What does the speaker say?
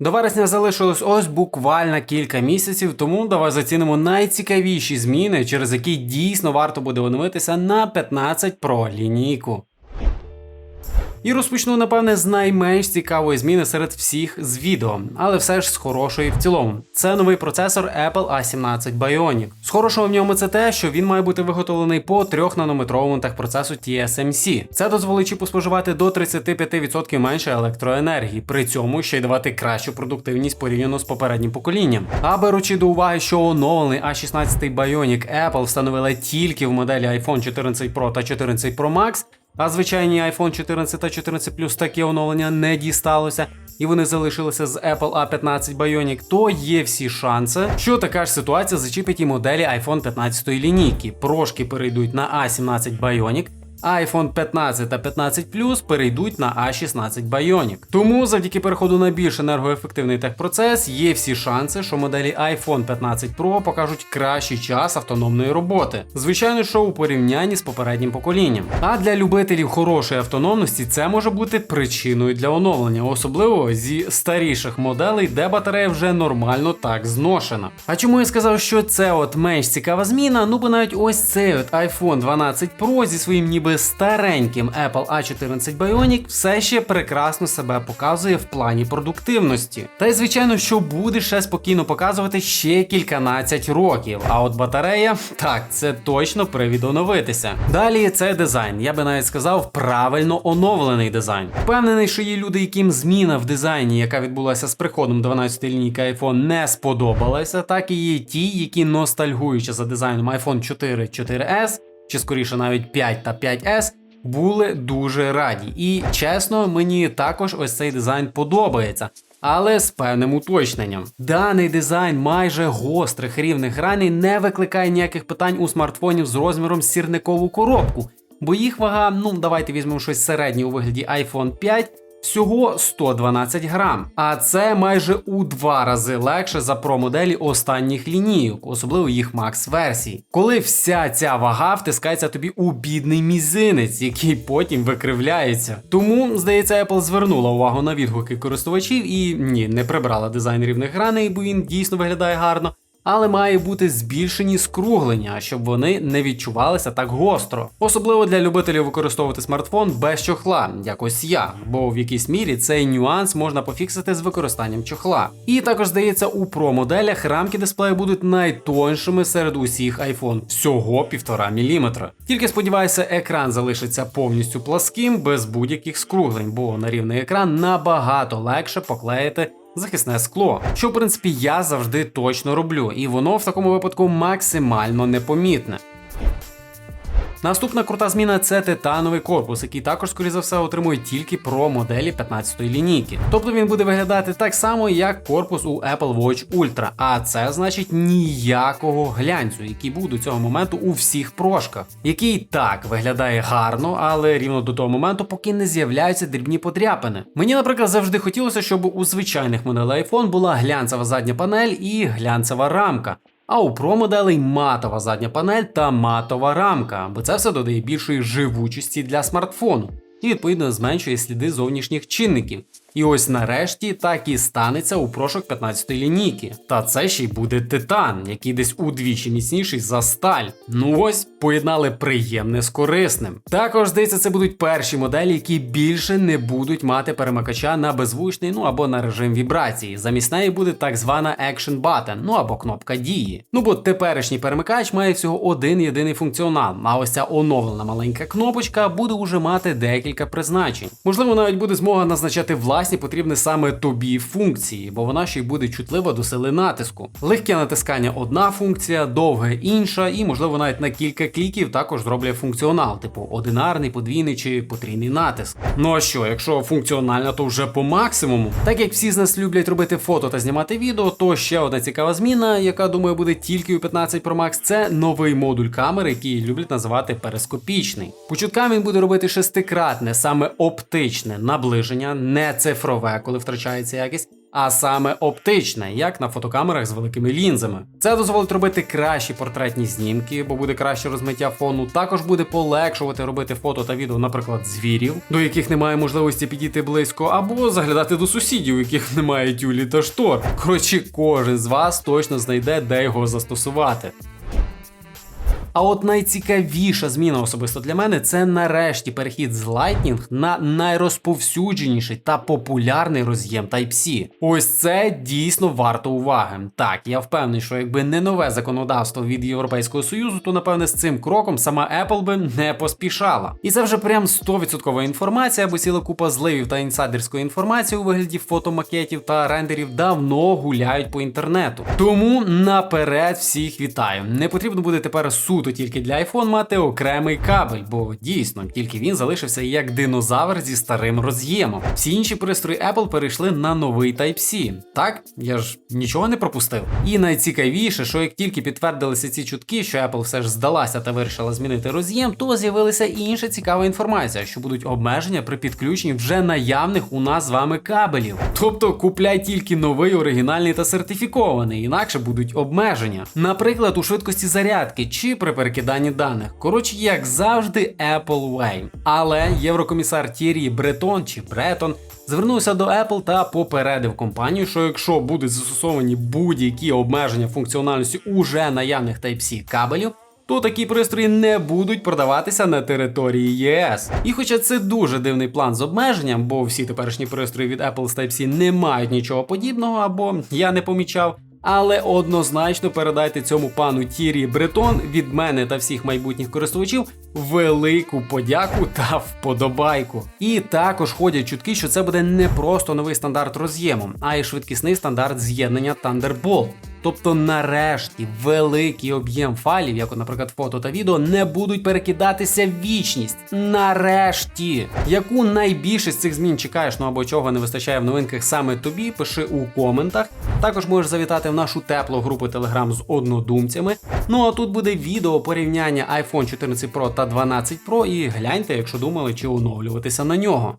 До вересня залишилось ось буквально кілька місяців, тому давай зацінимо найцікавіші зміни, через які дійсно варто буде оновитися на 15 Pro лінійку. І розпочну, напевне, з найменш цікавої зміни серед всіх з відео, але все ж з хорошої в цілому. Це новий процесор Apple A17 Bionic. З хорошого в ньому це те, що він має бути виготовлений по 3 нанометровому техпроцесу TSMC. Це дозволить чіпу споживати до 35% менше електроенергії, при цьому ще й давати кращу продуктивність порівняно з попереднім поколінням. А беручи до уваги, що оновлений A16 Bionic Apple встановила тільки в моделі iPhone 14 Pro та 14 Pro Max. А звичайні iPhone 14 та 14 Plus таке оновлення не дісталося, і вони залишилися з Apple A15 Bionic, то є всі шанси, що така ж ситуація зачіпить і моделі iPhone 15 лінійки. Прошки перейдуть на A17 Bionic, iPhone 15 та 15 Plus перейдуть на A16 Bionic. Тому завдяки переходу на більш енергоефективний техпроцес є всі шанси, що моделі iPhone 15 Pro покажуть кращий час автономної роботи. Звичайно, що у порівнянні з попереднім поколінням. А для любителів хорошої автономності це може бути причиною для оновлення, особливо зі старіших моделей, де батарея вже нормально так зношена. А чому я сказав, що це от менш цікава зміна? Ну бо навіть ось цей от iPhone 12 Pro зі своїм ніби стареньким Apple A14 Bionic все ще прекрасно себе показує в плані продуктивності. Та й звичайно, що буде ще спокійно показувати ще кільканадцять років. А от батарея, так, це точно привід оновитися. Далі це дизайн. Я би навіть сказав, правильно оновлений дизайн. Впевнений, що є люди, яким зміна в дизайні, яка відбулася з приходом 12 лінійки iPhone, не сподобалася, так і є ті, які ностальгуючи за дизайном iPhone 4 4S, чи скоріше навіть 5 та 5S, були дуже раді. І чесно, мені також ось цей дизайн подобається. Але з певним уточненням. Даний дизайн майже гострих рівних граней не викликає ніяких питань у смартфонів з розміром сірникову коробку, бо їх вага, ну давайте візьмемо щось середнє у вигляді iPhone 5, всього 112 грам. А це майже у два рази легше за про моделі останніх лінійок, особливо їх Max версій. Коли вся ця вага втискається тобі у бідний мізинець, який потім викривляється. Тому, здається, Apple звернула увагу на відгуки користувачів і ні, не прибрала дизайн рівних граней, бо він дійсно виглядає гарно але має бути збільшені скруглення, щоб вони не відчувалися так гостро. Особливо для любителів використовувати смартфон без чохла, як ось я, бо в якійсь мірі цей нюанс можна пофіксити з використанням чохла. І також здається, у Pro моделях рамки дисплею будуть найтоншими серед усіх iPhone, всього 1,5 мм. Тільки сподіваюся, екран залишиться повністю пласким без будь-яких скруглень, бо на рівний екран набагато легше поклеїти захисне скло, що в принципі я завжди точно роблю, і воно в такому випадку максимально непомітне. Наступна крута зміна це титановий корпус, який також, скоріше за все, отримує тільки про моделі 15-ї лінійки. Тобто він буде виглядати так само, як корпус у Apple Watch Ultra. А це значить ніякого глянцю, який був до цього моменту у всіх прошках, який так виглядає гарно, але рівно до того моменту, поки не з'являються дрібні подряпини. Мені, наприклад, завжди хотілося, щоб у звичайних моделей iPhone була глянцева задня панель і глянцева рамка. А у Pro моделей матова задня панель та матова рамка, бо це все додає більшої живучості для смартфону і відповідно зменшує сліди зовнішніх чинників. І ось нарешті так і станеться у прошок 15-ї лінійки. Та це ще й буде титан, який десь удвічі міцніший за сталь. Ну ось поєднали приємне з корисним. Також здається, це будуть перші моделі, які більше не будуть мати перемикача на беззвучний, ну або на режим вібрації. Замість неї буде так звана Action Button, ну або кнопка дії. Ну бо теперішній перемикач має всього один єдиний функціонал. А ось ця оновлена маленька кнопочка буде уже мати декілька призначень. Можливо, навіть буде змога назначати власні власні потрібні саме тобі функції, бо вона ще й буде чутлива до сили натиску. Легке натискання одна функція, довге інша, і, можливо, навіть на кілька кліків також зроблять функціонал, типу одинарний, подвійний чи потрійний натиск. Ну а що, якщо функціонально, то вже по максимуму. Так як всі з нас люблять робити фото та знімати відео, то ще одна цікава зміна, яка думаю буде тільки у 15 Pro Max, це новий модуль камери, який люблять називати перископічний. По чуткам він буде робити шестикратне, саме оптичне наближення, не цифрове, коли втрачається якість, а саме оптичне, як на фотокамерах з великими лінзами. Це дозволить робити кращі портретні знімки, бо буде краще розмиття фону. Також буде полегшувати робити фото та відео, наприклад, звірів, до яких немає можливості підійти близько, або заглядати до сусідів, у яких немає тюлі та штор. Коротше, кожен з вас точно знайде, де його застосувати. А от найцікавіша зміна особисто для мене це нарешті перехід з Lightning на найрозповсюдженіший та популярний роз'єм Type-C. Ось це дійсно варто уваги. Так, я впевнений, що якби не нове законодавство від Європейського Союзу, то напевне з цим кроком сама Apple би не поспішала. І це вже прям 100% інформація, бо ціла купа зливів та інсайдерської інформації у вигляді фотомакетів та рендерів давно гуляють по інтернету. Тому наперед всіх вітаю. Не потрібно буде тепер суто тільки для iPhone мати окремий кабель, бо дійсно тільки він залишився як динозавр зі старим роз'ємом. Всі інші пристрої Apple перейшли на новий Type-C. Так, я ж нічого не пропустив. І найцікавіше, що як тільки підтвердилися ці чутки, що Apple все ж здалася та вирішила змінити роз'єм, то з'явилася і інша цікава інформація, що будуть обмеження при підключенні вже наявних у нас з вами кабелів. Тобто купляй тільки новий, оригінальний та сертифікований, інакше будуть обмеження. Наприклад, у швидкості зарядки чи при перекиданні даних. Коротше, як завжди, Apple Way. Але єврокомісар Тірі Бретон чи Бретон звернувся до Apple та попередив компанію, що якщо будуть застосовані будь-які обмеження функціональності уже наявних Type-C кабелів, то такі пристрої не будуть продаватися на території ЄС. І хоча це дуже дивний план з обмеженням, бо всі теперішні пристрої від Apple з Type-C не мають нічого подібного, або я не помічав. Але однозначно передайте цьому пану Тірі Бретон від мене та всіх майбутніх користувачів велику подяку та вподобайку. І також ходять чутки, що це буде не просто новий стандарт роз'єму, а й швидкісний стандарт з'єднання Thunderbolt. Тобто, нарешті, великий об'єм файлів, як, наприклад, фото та відео, не будуть перекидатися в вічність. Нарешті, яку найбільше з цих змін чекаєш, ну або чого не вистачає в новинках саме тобі, пиши у коментах. Також можеш завітати в нашу теплу групу Telegram з однодумцями. Ну а тут буде відео порівняння iPhone 14 Pro та 12 Pro, і гляньте, якщо думали, чи оновлюватися на нього.